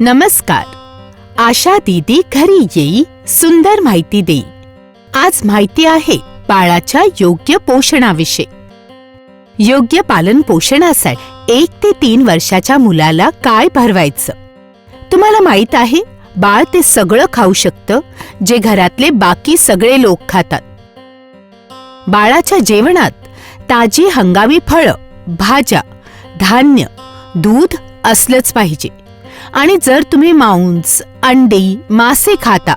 नमस्कार. आशा दीदी घरी येई सुंदर माहिती देई. आज माहिती आहे बाळाच्या योग्य पोषणाविषयी. योग्य पालन पोषणासाठी एक ते तीन वर्षाच्या मुलाला काय भरवायचं? तुम्हाला माहीत आहे बाळ ते सगळं खाऊ शकतं जे घरातले बाकी सगळे लोक खातात. बाळाच्या जेवणात ताजी हंगामी फळं भाज्या धान्य दूध असलंच पाहिजे. आणि जर तुम्ही मांस अंडी मासे खाता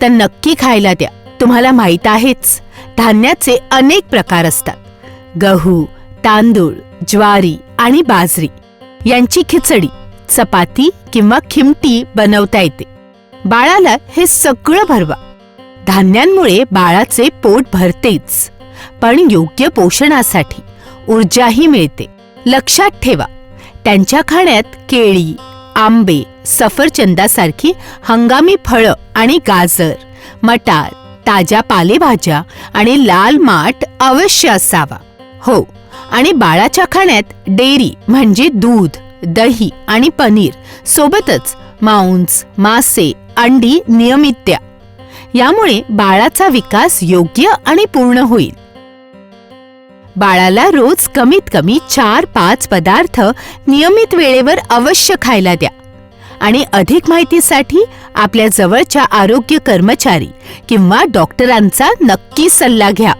तर नक्की खायला द्या. तुम्हाला माहीत आहेच धान्याचे अनेक प्रकार असतात. गहू तांदूळ ज्वारी आणि बाजरी. यांची खिचडी चपाती किंवा खिमटी बनवता येते. बाळाला हे सगळं भरवा. धान्यांमुळे बाळाचे पोट भरतेच पण योग्य पोषणासाठी ऊर्जाही मिळते. लक्षात ठेवा त्यांच्या खाण्यात केळी आंबे सफरचंदासारखी हंगामी फळं आणि गाजर मटार ताज्या पालेभाज्या आणि लाल माठ अवश्य असावा. हो आणि बाळाच्या खाण्यात डेअरी म्हणजे दूध दही आणि पनीर सोबतच मांस मासे अंडी नियमित द्या. यामुळे बाळाचा विकास योग्य आणि पूर्ण होईल. बाळाला रोज कमीत कमी चार पाच पदार्थ नियमित वेळेवर अवश्य खायला द्या. आणि अधिक माहितीसाठी आपल्या जवळच्या आरोग्य कर्मचारी किंवा डॉक्टरांचा नक्की सल्ला घ्या.